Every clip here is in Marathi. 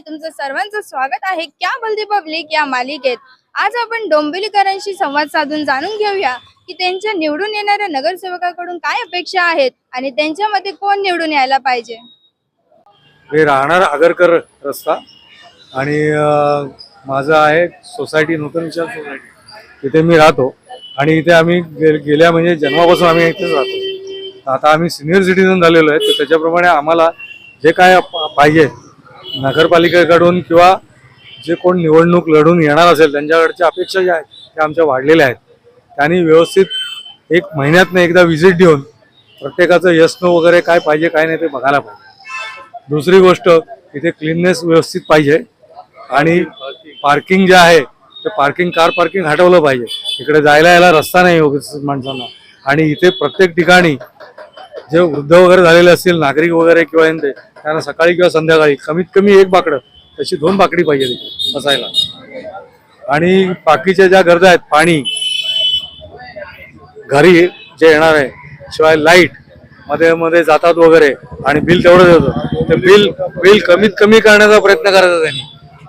तुमचं सर्वांचं स्वागत आहे क्या बलदी पब्लिक या मालिकेत. आज आपण डोंबिवलीकरांशी संवाद साधून जाणून घेऊया की त्यांच्या निवडून येणाऱ्या नगरसेवकाकडून काय अपेक्षा आहेत आणि त्यांच्यामध्ये कोण निवडून यायला पाहिजे? मी राहणार आगरकर रस्ता आणि माझं आहे सोसायटी नूतन विचार सोसायटी. तिथे मी राहतो आणि इथे आम्ही गे- गेल्या म्हणजे जन्मापासून आम्ही इथेच राहतो. आता आम्ही सिनियर सिटीजन झालेलो आहे तर त्याच्याप्रमाणे आम्हाला जे काय पाहिजे नगरपालिकेकडून किंवा जे कोण निवडणूक लढून येणार असेल त्यांच्याकडच्या अपेक्षा ज्या आहेत त्या आमच्या वाढलेल्या आहेत. त्यांनी व्यवस्थित एक महिन्यातनं एकदा व्हिजिट देऊन प्रत्येकाचं यश नो वगैरे काय पाहिजे काय नाही ते बघायला पाहिजे. दुसरी गोष्ट इथे क्लीननेस व्यवस्थित पाहिजे आणि पार्किंग जे आहे ते पार्किंग कार पार्किंग हटवलं पाहिजे. इकडे जायला यायला रस्ता नाही माणसांना. आणि इथे प्रत्येक ठिकाणी जे वृद्ध वगैरे झालेले असतील नागरिक वगैरे किंवा यांचे त्यांना सकाळी किंवा संध्याकाळी कमीत कमी एक बाकडं तशी दोन बाकडी पाहिजे बसायला. आणि बाकीच्या ज्या गरजा आहेत पाणी घरी जे येणार आहे शिवाय लाइटमध्ये मध्ये जातात वगैरे आणि बिल तेवढंच येतं ते बिल बिल कमीत कमी करण्याचा प्रयत्न करायचा त्यांनी.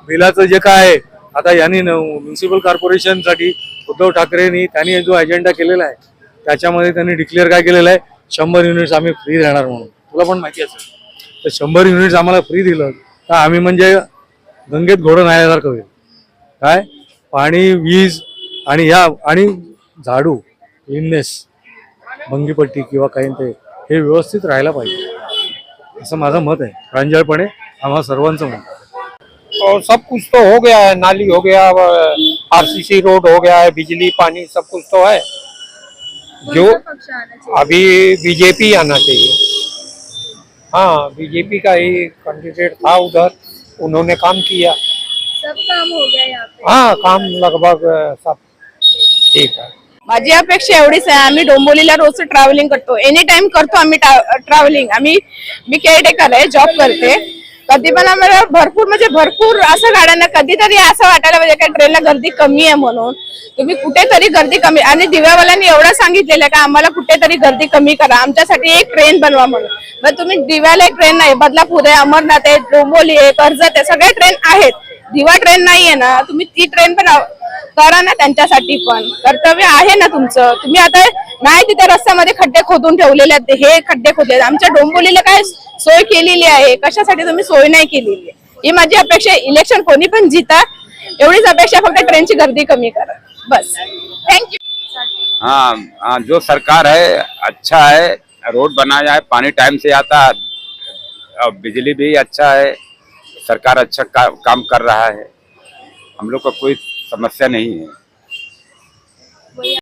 बिलाचं जे काय आहे आता यांनी म्युन्सिपल कॉर्पोरेशनसाठी उद्धव ठाकरेंनी त्यांनी जो अजेंडा केलेला आहे त्याच्यामध्ये त्यांनी डिक्लेअर काय केलेलं आहे शंभर युनिट्स आम्ही फ्री देणार म्हणून. तुला पण माहिती असेल. तर शंभर युनिट्स आम्हाला फ्री दिलं तर आम्ही म्हणजे गंगेत घोडं न्यायासारखं होईल. काय? पाणी वीज आणि ह्या आणि झाडू क्लीननेस भंगीपट्टी किंवा काही ते हे व्यवस्थित राहायला पाहिजे. असं माझं मत आहे. प्रांजळपणे आम्हा सर्वांचं मत आहे. और सब कुछ तो हो गया है. नाली हो गया आरसीसी रोड हो गया है बिजली पानी सब कुछ तो है. जो अभी बीजेपी आना चाहिए। हाँ बीजेपी का ही कैंडिडेट था उधर उन्होंने काम किया। सब काम हो गया यहाँ पे। हाँ काम लगभग सब ठीक है। माझी अपेक्षा एवढीच आहे आम्ही डोंबोलीला रोज ट्रॅव्हलिंग करतो. एनी टाइम करतो आम्ही ट्रॅव्हलिंग आम्ही मी केअरटेकर आहे जॉब करते. कधी पण आम्हाला भरपूर म्हणजे भरपूर असं गाड्यांना कधीतरी असं वाटायला पाहिजे का ट्रेनला गर्दी कमी आहे म्हणून. तुम्ही कुठेतरी गर्दी कमी आणि दिव्यावाल्यांनी एवढं सांगितलेलं आहे का आम्हाला कुठेतरी गर्दी कमी करा. आमच्यासाठी एक ट्रेन बनवा म्हणून. मग तुम्ही दिव्याला एक ट्रेन नाही बदलापूर आहे अमरनाथ आहे डोंबोली आहे कर्जत आहे सगळे ट्रेन आहेत. दिवा ट्रेन नाहीये ना तुम्ही ती ट्रेन पण करा ना त्यांच्यासाठी पण. कर्तव्य आहे ना तुमचं. तुम्ही आता नाही तिथे रस्त्यामध्ये खड्डे खोदून ठेवलेले आहेत. हे खड्डे खोदले आमच्या डोंबोलीला काय सोय केलेली आहे? कशासाठी तुम्ही सोय नाही केलेली आहे? ही माझी अपेक्षा इलेक्शन कोणी पण जिता एवढीच अपेक्षा फक्त ट्रेनची गर्दी कमी करा. बस. थँक्यू हाँ जो सरकार है अच्छा है रोड बनाया है पानी टाइम से आता है. और बिजली भी अच्छा है. सरकार अच्छा का, काम कर रहा है. हम लोग का कोई समस्या नहीं है